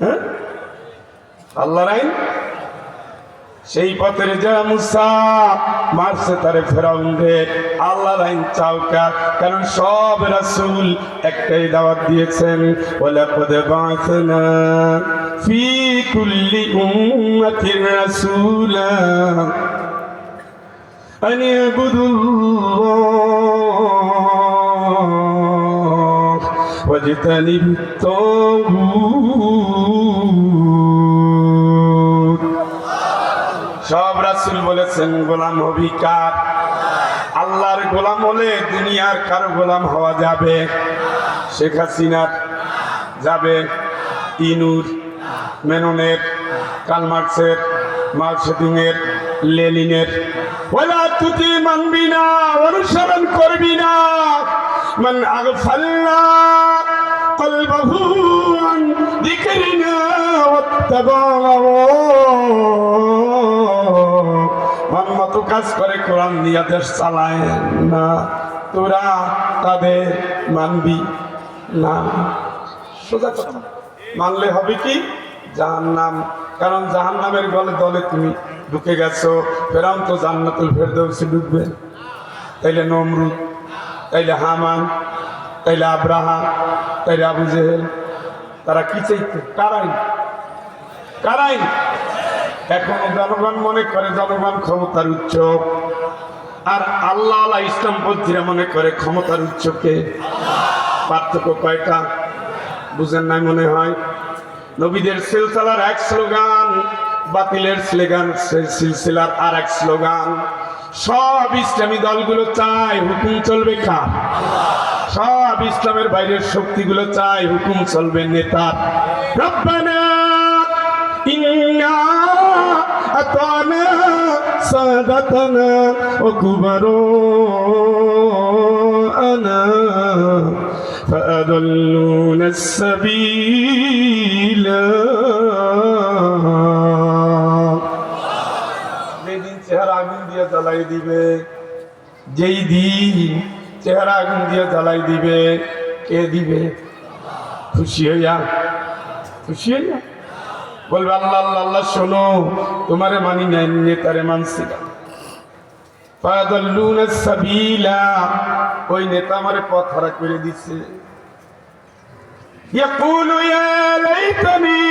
হ্যাঁ? আল্লাহর সেই পথের যারা মুসা মারছে তারে ফেরাউন আল্লাহ লাইন চাওকা কারণ সব রাসূল একটাই দাওয়াত দিয়েছেন ওলা কদ বাঁচনা ফি কুল্লি উম্মাতির রাসূলা আনি ইয়াবুদুল্লাহ। واجتنبوا الطاغوت সব রাসূল বলেছেন গোলাম হবি কার আল্লাহর গোলাম হলে দুনিয়ার কারো গোলাম হওয়া যাবে শেখ হাসিনার যাবে ইনুর মেননের কালমার্কসের মার্কসেদুংয়ের লেনিনের ওলা তুতি মানবি না অনুসরণ করবি না মান আগফাল্লা মন মতো কাজ করে, কোরআন নিয়ে দেশ চালায় না। তোরা তাদের মানবি না। সোজা কথা। মানলে হবে কি? জাহান নাম কারণ জাহান্নামের গলে দলে তুমি ঢুকে গেছো ফেরাম তো জান্নাতুল ফেরদৌসে ঢুকবে তাইলে নমরুদ, তাইলে হামান, তাইলে আব্রাহা তাইলে আবু জেহেল। তারা কি চাইতে? কারাই কারাই। এখন জনগণ মনে করে, জনগণ ক্ষমতার উচ্চ আর আল্লাহ আল্লাহ ইসলামপন্থীরা মনে করে, ক্ষমতার উচ্চকে পার্থক্য কয়টা? বুঝেন নাই মনে হয়? নবীদের সিলসিলার এক স্লোগান, বাতিলের স্লোগান সিলসিলার আর এক স্লোগান। সব ইসলামী দলগুলো চায় হুকুম চলবে কার? সব ইসলামের বাইরের শক্তিগুলো চায় হুকুম চলবে নেতার। রব্বানা সাদাতানা ও কুবারানা فأضلونا السبيل যেদিন চেহারা আগুন দিয়ে জ্বালাই দিবে যেই দিন চেহারা আগুন দিয়ে জ্বালাই দিবে কে দিবে খুশি হইয়া খুশি হইয়া বলবে আল্লাহ আল্লাহ আল্লাহ শোনো তোমারে মানি নাই নেতারে মানছি না ফায়াদাল্লুনা সাবিলা ওই নেতা আমারে পথ হারা করে দিছে يقول يا ليتني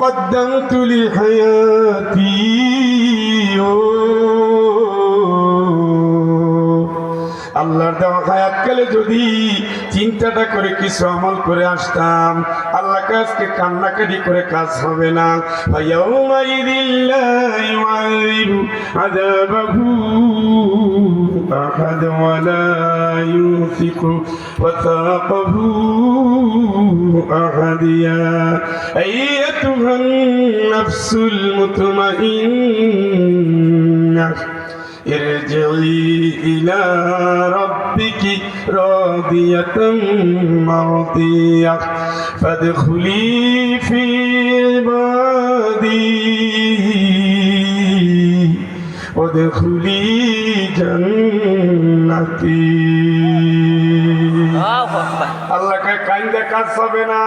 قدمت لحياتي দেওয়া হায়াতকালে যদি চিন্তাটা করে কিছু আমল করে আসতাম আল্লাহ কাজকে কান্নাকাটি করে কাজ হবে না فيومئذ لا يعذب عذابه أحد ولا يوثق وثاقه أحد يا أيتها النفس المطمئنة ارجعي إلى ربك راضية مرضية فادخلي في عبادي وادخلي جنتي আল্লাহকে কাইন্দে কাজ হবে না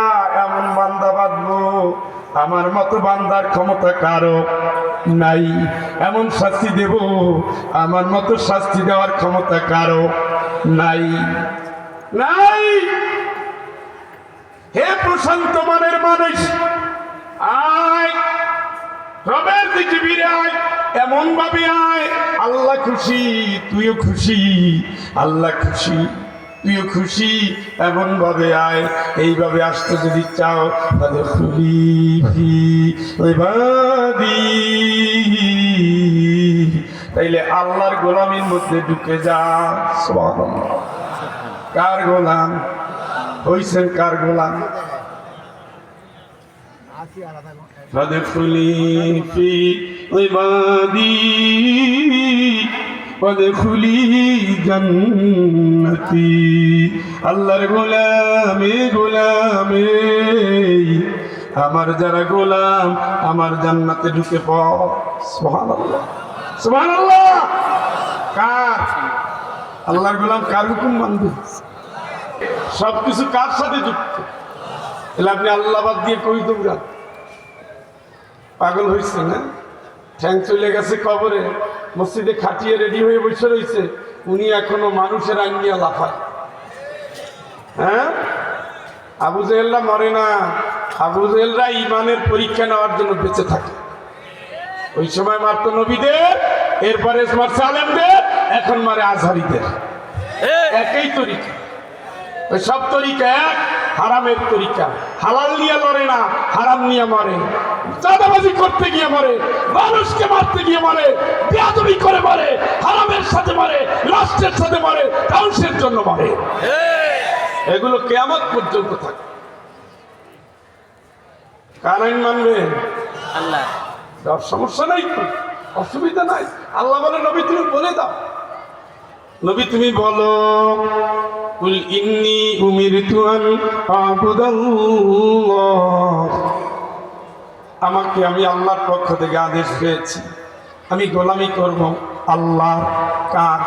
এমন বান্দা বাঁধবো আমার মতো বান্দার ক্ষমতা কারো নাই। এমন শাস্তি দেব, আমার মতো শাস্তি দেওয়ার ক্ষমতা কারও নাই। নাই! হে প্রশান্ত মানের মানুষ, আয়! এমন ভাবে আয়। আল্লাহ খুশি, তুইও খুশি, আল্লাহ খুশি। তুইও খুশি এমন ভাবে আয় এইভাবে আসতে যদি চাও তাহলে খুলি তাইলে আল্লাহর গোলামির মধ্যে ঢুকে যা সুবহানাল্লাহ। কার গোলাম হইছেন কার গোলাম فادخلي في عبادي وادخلي جنتي আল্লাহর গোলামে গোলামে আমার যারা গোলাম আমার জান্নাতে ঢুকে পড় সুবহানাল্লাহ সুবহানাল্লাহ কার আল্লাহর গোলাম কার হুকুম মানবে সব কিছু কার সাথে যুক্ত তাহলে আপনি আল্লাহবাদ দিয়ে কই দৌড়ান পাগল হয়েছে না ঠ্যাং চলে গেছে কবরে মসজিদে খাটিয়ে রেডি হয়ে বসে রয়েছে। উনি এখনও মানুষের আইন নিয়ে লাফায়। হ্যাঁ? আবু জেহেলরা মরে না। আবু জেহেলরা ইমানের পরীক্ষা নেওয়ার জন্য বেঁচে থাকে। ওই সময় মারত নবীদের এরপরে মারছে আলেমদের এখন মারে আজহারিদের। একই তরিকা। ওই সব তরিকা এক হারামের তরিকা। হালাল নিয়ে লড়ে না হারাম নিয়ে মরে। চাঁদাবাজি করতে গিয়ে মরে মানুষকে মারতে গিয়ে মরে বেয়াদবি করে মরে হারামের সাথে মরে রাষ্ট্রের সাথে মরে ধ্বংসের জন্য মরে। এগুলো কেয়ামত পর্যন্ত থাকে। কার আইন মানবে? আল্লাহ। তার সমস্যা নাই অসুবিধা নাই। আল্লাহ বলে নবী তুমি বলে দাও। নবী তুমি বলো। কুল أمرت أن أعبد الله। আমাকে আমি আল্লাহর পক্ষ থেকে আদেশ পেয়েছি আমি গোলামি করব। আল্লাহ কার